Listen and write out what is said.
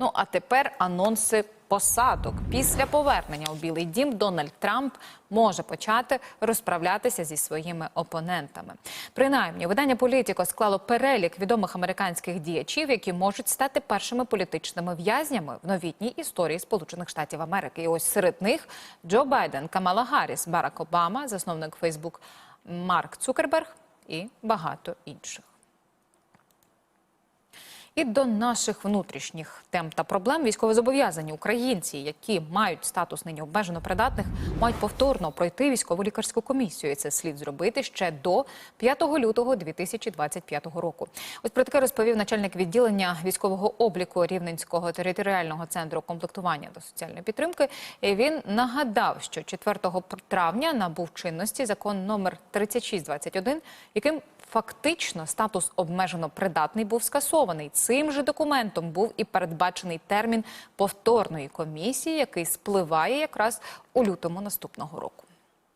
Ну а тепер анонси посадок. Після повернення у Білий Дім Дональд Трамп може почати розправлятися зі своїми опонентами. Принаймні, видання Політіко склало перелік відомих американських діячів, які можуть стати першими політичними в'язнями в новітній історії Сполучених Штатів Америки. І ось серед них Джо Байден, Камала Гарріс, Барак Обама, засновник Фейсбук Марк Цукерберг і багато інших. І до наших внутрішніх тем та проблем військовозобов'язані українці, які мають статус нині обмежено придатних, мають повторно пройти військову лікарську комісію. І це слід зробити ще до 5 лютого 2025 року. Ось про таке розповів начальник відділення військового обліку Рівненського територіального центру комплектування та соціальної підтримки. І він нагадав, що 4 травня набув чинності закон номер 3621, яким Фактично, статус обмежено придатний був скасований. Цим же документом був і передбачений термін повторної комісії, який спливає якраз у лютому наступного року.